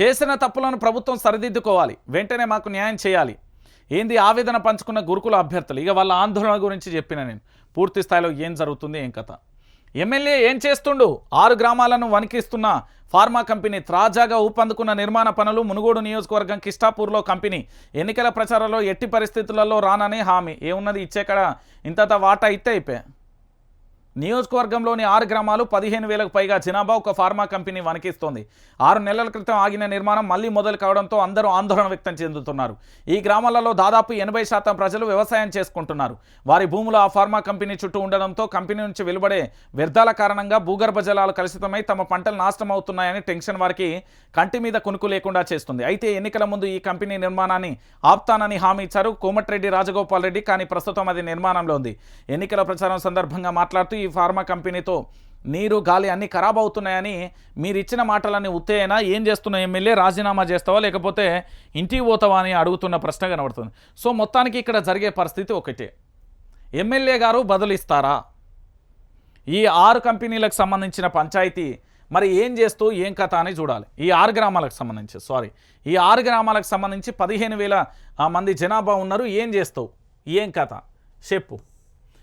చేసిన తప్పులను ప్రభుత్వం సరిదిద్దుకోవాలి. వెంటనే మాకు న్యాయం చేయాలి. ఏంది ఆవేదన పంచుకున్న గురుకుల అభ్యర్థులు? ఇక వాళ్ళ ఆందోళన గురించి చెప్పిన నేను. పూర్తి స్థాయిలో ఏం జరుగుతుంది ఏం కథ? ఎమ్మెల్యే ఏం చేస్తుండు? ఆరు గ్రామాలను వణికిస్తున్న ఫార్మా కంపెనీ తాజాగా ఊపందుకున్న నిర్మాణ పనులు మునుగోడు నియోజకవర్గం కిష్టాపూర్లో కంపెనీ ఎన్నికల ప్రచారంలో ఎట్టి పరిస్థితులలో రానని హామీ. ఏమున్నది? ఇచ్చేకడ ఇంత వాటా ఇస్తే అయిపోయా? నియోజకవర్గంలోని ఆరు గ్రామాలు పదిహేను వేలకు పైగా జనాభా ఒక ఫార్మా కంపెనీ వణికిస్తోంది. ఆరు నెలల క్రితం ఆగిన నిర్మాణం మళ్ళీ మొదలు కావడంతో అందరూ ఆందోళన వ్యక్తం చెందుతున్నారు. ఈ గ్రామాలలో దాదాపు ఎనభై శాతం ప్రజలు వ్యవసాయం చేసుకుంటున్నారు. వారి భూములు ఆ ఫార్మా కంపెనీ చుట్టూ ఉండడంతో కంపెనీ నుంచి వెలువడే వ్యర్థాల కారణంగా భూగర్భ జలాలు కలుషితమై తమ పంటలు నాశనం అవుతున్నాయని టెన్షన్ వారికి కంటి మీద కునుకు లేకుండా చేస్తుంది. అయితే ఎన్నికల ముందు ఈ కంపెనీ నిర్మాణాన్ని ఆపుతానని హామీ ఇచ్చారు కోమటిరెడ్డి రాజగోపాల్ రెడ్డి. కానీ ప్రస్తుతం అది నిర్మాణంలో ఉంది. ఎన్నికల ప్రచారం సందర్భంగా మాట్లాడుతూ ఈ ఫార్మా కంపెనీతో నీరు గాలి అన్నీ ఖరాబ్ అవుతున్నాయని మీరు ఇచ్చిన మాటలన్నీ ఉత్తేనా ఏం చేస్తున్న ఎమ్మెల్యే? రాజీనామా చేస్తావా? లేకపోతే ఇంటికి పోతావా అని అడుగుతున్న ప్రశ్న కనబడుతుంది. సో మొత్తానికి ఇక్కడ జరిగే పరిస్థితి ఒకటే. ఎమ్మెల్యే గారు బదులిస్తారా? ఈ ఆరు కంపెనీలకు సంబంధించిన పంచాయతీ మరి ఏం చేస్తూ ఏం కథ అని చూడాలి. ఈ ఆరు గ్రామాలకు సంబంధించి సారీ ఈ ఆరు గ్రామాలకు సంబంధించి పదిహేను వేల మంది జనాభా ఉన్నారు. ఏం చేస్తావు? ఏం కథ? చెప్పు.